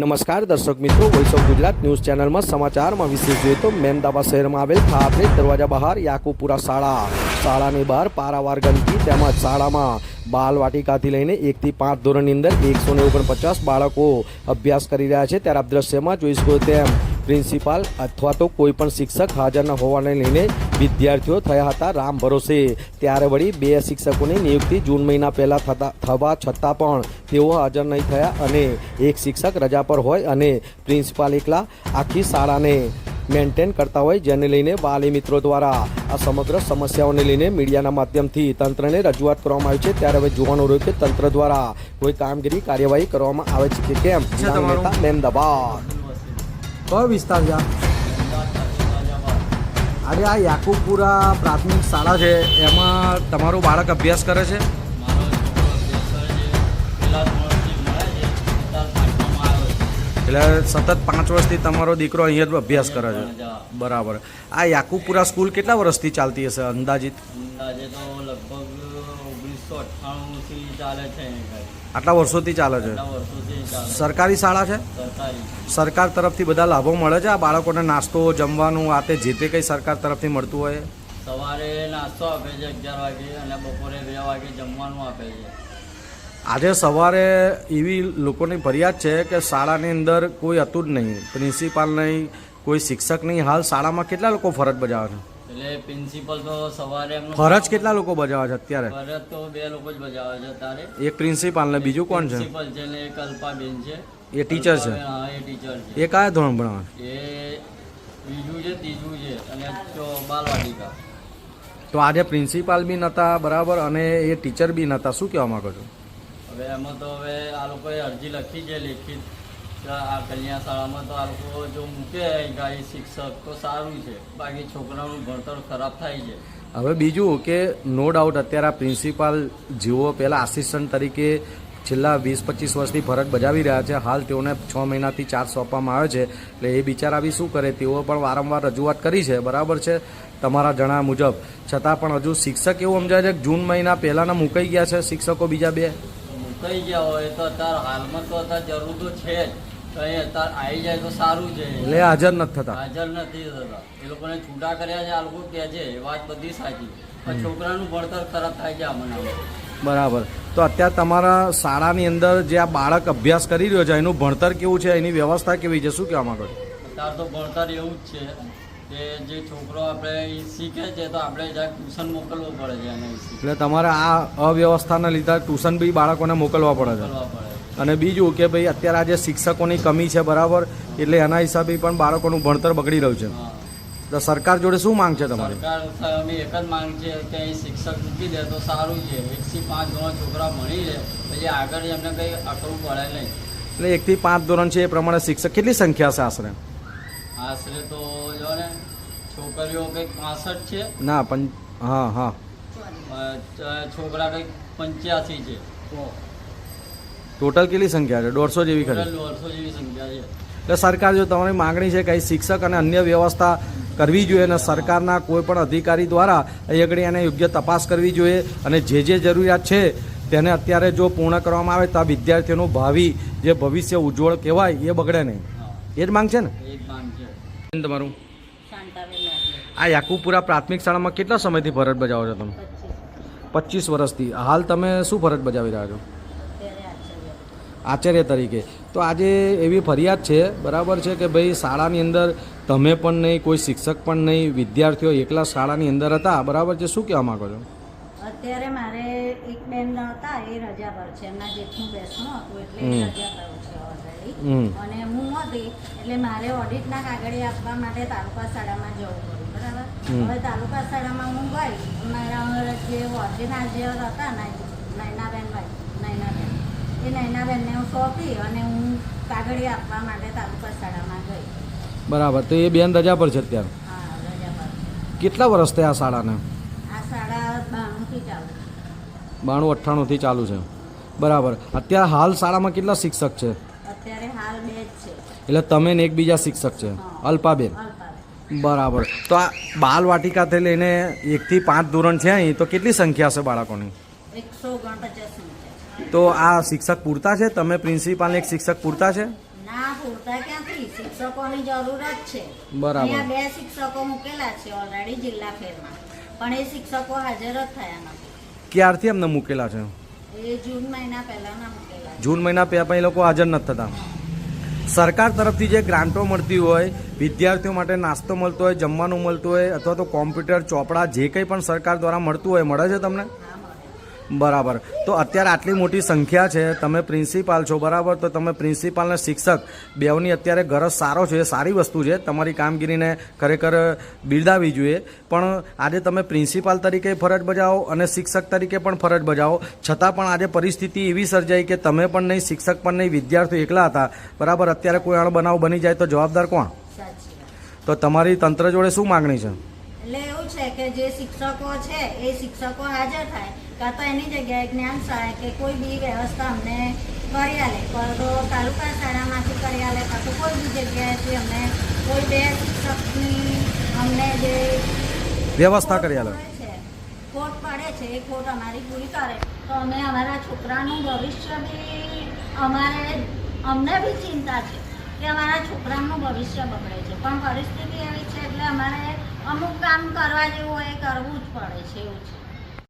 નમસ્કાર દર્શક મિત્રો વોઇસ ઓફ ગુજરાત ન્યૂઝ ચેનલમાં સમાચારમાં વિશેષ જોઈએ તો મેમદાબા શહેરમાં આવેલ થાપરે દરવાજા બહાર યાકુપુરા શાળા. શાળાની બહાર પારાવાર ગંદકી તેમજ શાળામાં બાલ વાટિકાથી લઈને એકથી પાંચ ધોરણની અંદર એકસો ને ઓગણપચાસ બાળકો અભ્યાસ કરી રહ્યા છે. ત્યારે આપ દ્રશ્યમાં જોઈ શકો તેમ પ્રિન્સિપાલ અથવા તો કોઈ પણ શિક્ષક હાજર ન હોવાને લઈને વિદ્યાર્થીઓ થયા હતા રામ ભરોસે. ત્યારે વળી બે શિક્ષકોની નિયુક્તિ જૂન મહિના પહેલાં થતા થવા છતાં પણ તેઓ હાજર નહીં થયા અને એક શિક્ષક રજા પર હોય અને પ્રિન્સિપાલ એકલા આખી શાળાને મેન્ટેન કરતા હોય જેને લઈને વાલી મિત્રો દ્વારા આ સમગ્ર સમસ્યાઓને લઈને મીડિયાના માધ્યમથી તંત્રને રજૂઆત કરવામાં આવી છે. ત્યારે હવે જોવાનું રહ્યું કે તંત્ર દ્વારા કોઈ કામગીરી કાર્યવાહી કરવામાં આવે છે કે કેમ? મહેમદાબાદ કયો વિસ્તાર છે? અરે આ યાકુબપુરા પ્રાથમિક શાળા છે, એમાં તમારું બાળક અભ્યાસ કરે છે? એટલે સતત પાંચ વર્ષથી તમારો દીકરો અહીંયા જ અભ્યાસ કરે છે. બરાબર. આ યાકુબપુરા સ્કૂલ કેટલા વર્ષથી ચાલતી હશે, અંદાજિત? અંદાજે તો લગભગ ઓગણીસો અઠ્ઠાણુંથી ચાલે છે. આટલા વર્ષોથી ચાલે છે? સરકારી શાળા છે? સરકાર. તરફથી બધા લાભો મળે છે? આ બાળકોને નાસ્તો જમવાનું આ તે જે તે કંઈ સરકાર તરફથી મળતું હોય સવારે નાસ્તો આપે છે અગિયાર વાગે અને બપોરે બે વાગે જમવાનું આપે છે. આજે સવારે એવી લોકોની ફરિયાદ છે કે શાળાની અંદર કોઈ હતું જ નહીં. પ્રિન્સિપાલ નહીં કોઈ શિક્ષક નહીં. હાલ શાળામાં કેટલા લોકો ફરજ બજાવે છે? એટલે પ્રિન્સિપલ તો સવારે ફરજ કેટલા લોકો બજાવે છે અત્યારે? ફરજ તો બે લોકો જ બજાવે છે અત્યારે. એક પ્રિન્સિપાલ ને બીજું કોણ છે? પ્રિન્સિપલ છે ને એક અલ્પાબેન છે. એ ટીચર છે? હા એ ટીચર છે. એ કયા ધોરણ ભણાવે એ બીજું છે ત્રીજું છે અને તો બાલવાટિકા. તો આજે પ્રિન્સિપાલ બી નહોતા બરાબર અને એ ટીચર બી નહોતા શું કહેવા માંગો છો? હવે એમાં તો હવે આ લોકોએ અરજી લખી છે લેખિત. આ કન્યા શાળામાં તો જો મૂકે ગાય શિક્ષક, તો સારું છે. બાકી છોકરાઓનું ભણતર ખરાબ થાય છે. હવે બીજું કે નો ડાઉટ અત્યારે આ પ્રિન્સિપાલ જેઓ પહેલાં આસિસ્ટન્ટ તરીકે છેલ્લા વીસ, પચીસ વર્ષથી ફરજ બજાવી રહ્યા છે, હાલ તેઓને છ મહિનાથી ચાર્જ સોંપવામાં આવે છે. એટલે એ બિચારા બી શું કરે? તેઓ પણ વારંવાર રજૂઆત કરી છે. બરાબર છે? તમારા જણાવ્યા મુજબ. છતાં પણ હજુ શિક્ષક એવું સમજાય છે કે જૂન મહિના પહેલાંના મુકાઈ ગયા છે શિક્ષકો બીજા બે? મુકાઈ ગયા હોય તો અત્યારે હાલમાં તો અત્યારે જરૂર તો છે જ. તો અહીં અત્યારે આવી જાય તો સારું છે. એટલે હાજર નથી થતા. હાજર નથી થતા. એ લોકોને છૂટા કર્યા છે આ લોકો કહે છે એ વાત બધી સાચી. પણ છોકરાનું ભણતર ખરાબ થાય છે આમાં. બરાબર. તો અત્યારે તમારા શાળાની અંદર જે આ બાળક અભ્યાસ કરી રહ્યો છે એનું ભણતર કેવું છે? એની વ્યવસ્થા કેવી છે? શું કહેવા માંગો છો? અત્યારે તો ભણતર એવું જ છે. કે જે છોકરો આપણે શીખે છે તો આપણે જ્યાં ટ્યુશન મોકલવું પડે છે એને એટલે તમારે આ અવ્યવસ્થાના લીધે ટ્યુશન બી બાળકોને મોકલવા પડે છે. અને બીજું કે ભાઈ અત્યારે આજે શિક્ષકોની કમી છે બરાબર એટલે એના હિસાબે પણ બાળકોનું ભણતર બગડી રહ્યું છે. તો સરકાર જોડે શું માંગ છે તમારી? સરકાર અમે એક જ માંગ છે કે અહીં શિક્ષક મૂકી દે તો સારું છે. એકથી પાંચ ધોરણ છોકરા ભણી લે પછી આગળ એમને કંઈ અકળવું પડે નહીં. એટલે એકથી પાંચ ધોરણ છે એ પ્રમાણે શિક્ષક કેટલી સંખ્યા છે આશરે? આશરે તો જો ને છોકરીઓ કંઈક પાસઠ છે. ના પણ હા હા. છોકરા કંઈક પંચ્યાસી છે. ટોટલ કેટલી સંખ્યા છે? દોઢસો જેવી ખરી. ટોટલ દોઢસો જેવી સંખ્યા છે. એટલે સરકાર જો તમારી માંગણી છે કંઈ શિક્ષક અને અન્ય વ્યવસ્થા કરવી જોઈએ અને સરકારના કોઈ પણ અધિકારી દ્વારા અહીં આગળ એને યોગ્ય તપાસ કરવી જોઈએ અને જે જે જરૂરિયાત છે તેને અત્યારે જો પૂર્ણ કરવામાં આવે તો આ વિદ્યાર્થીઓનું ભાવિ જે ભવિષ્ય ઉજ્જવળ કહેવાય એ બગડે નહીં. એ જ માંગ છે ને? તમારું? આ યાકુપુરા પ્રાથમિક શાળામાં કેટલા સમયથી ફરજ બજાવો છો તમે? પચીસ. વર્ષથી. હાલ તમે શું ફરજ બજાવી રહ્યા છો? આચાર્ય તરીકે. તો આજે એવી ફરિયાદ છે બરાબર છે કે ભાઈ શાળાની અંદર તમે પણ નહીં કોઈ શિક્ષક પણ નહીં વિદ્યાર્થીઓ એકલા શાળાની અંદર હતા બરાબર છે? શું કહેવા માંગો છો? અત્યારે મારે એક બેન હતા એ રજા પર છે. એમના જેઠનું બેસણું હતું એટલે રજા પર છે ઓલરેડી અને હું હતી એટલે મારે ઓડિટના કાગળી આપવા માટે તાલુકા શાળામાં જવું પડ્યું બરાબર? હવે તાલુકા શાળામાં હું ગઈ મારા જે ઓડિટના જે હતા ને નૈનાબેન ભાઈ નૈનાબેન એ નૈનાબેનને હું સોંપી અને હું કાગળી આપવા માટે તાલુકા શાળામાં ગઈ. બરાબર તો એ બેન રજા પર છે અત્યારે? કેટલા વર્ષ થયા આ શાળાને આ શાળા બાણુંથી ચાલુ છે. બાણું અઠ્ઠાણુંથી ચાલુ છે. બરાબર. અત્યારે હાલ શાળામાં કેટલા શિક્ષક છે? એટલે તમે ને એકબીજા શિક્ષક છે? અલ્પાબેન. બરાબર. તો આ બાલ વાટિકાથી લઈને એકથી પાંચ ધોરણ છે અહીં તો કેટલી સંખ્યા છે બાળકોની? તો આ શિક્ષક પૂરતા છે? તમે પ્રિન્સિપાલ એક શિક્ષક પૂરતા છે? ના ના પૂરતા ક્યાંથી? શિક્ષકોની જરૂરત છે. બરાબર. બે શિક્ષકો મૂકેલા છે ઓલરેડી જિલ્લા ફેરમાં. પણ એ શિક્ષકો હાજર જ થયા નથી. ક્યારથી એમને મૂકેલા છે? જૂન મહિના પહેલાં એ લોકો હાજર નથી થતા. સરકાર તરફથી જે ગ્રાન્ટો મળતી હોય વિદ્યાર્થીઓ માટે નાસ્તો મળતો હોય જમવાનું મળતું હોય અથવા તો કોમ્પ્યુટર ચોપડા જે કંઈ પણ સરકાર દ્વારા મળતું હોય મળે છે તમને? બરાબર. તો અત્યારે આટલી મોટી સંખ્યા છે તમે પ્રિન્સિપાલ છો બરાબર? તો તમે પ્રિન્સિપાલ અને શિક્ષક બેવની અત્યારે ગરજ સારો છે સારી વસ્તુ છે. તમારી કામગીરીને ખરેખર બિરદાવી જોઈએ. પણ આજે તમે પ્રિન્સિપાલ તરીકે ફરજ બજાવો અને શિક્ષક તરીકે પણ ફરજ બજાવો. છતાં પણ આજે પરિસ્થિતિ એવી સર્જાઈ કે તમે પણ નહીં શિક્ષક પણ નહીં વિદ્યાર્થીઓ એકલા હતા. બરાબર? અત્યારે કોઈ અણ બનાવ બની જાય તો જવાબદાર કોણ? તો તમારી તંત્ર જોડે શું માગણી છે? એટલે એવું છે કે જે શિક્ષકો છે એ શિક્ષકો હાજર થાય કાં તો એની જગ્યાએ જ્ઞાન સહાય કે કોઈ બી વ્યવસ્થા અમને કરી આલે. કાં તો તાલુકા શાળામાંથી કરી આલે કાં તો કોઈ બી જગ્યાએથી અમને કોઈ બે શિક્ષકની અમને જે વ્યવસ્થા કરી આલો. છે, ખોટ પડે છે એ ખોટ અમારી પૂરી કરે. તો અમે અમારા છોકરાનું ભવિષ્ય બી અમારે અમને બી ચિંતા છે કે અમારા છોકરાનું ભવિષ્ય બગડે છે. પણ પરિસ્થિતિ એવી છે એટલે અમારે અમુક કામ કરવા જેવું હોય કરવું જ પડે છે એવું છે.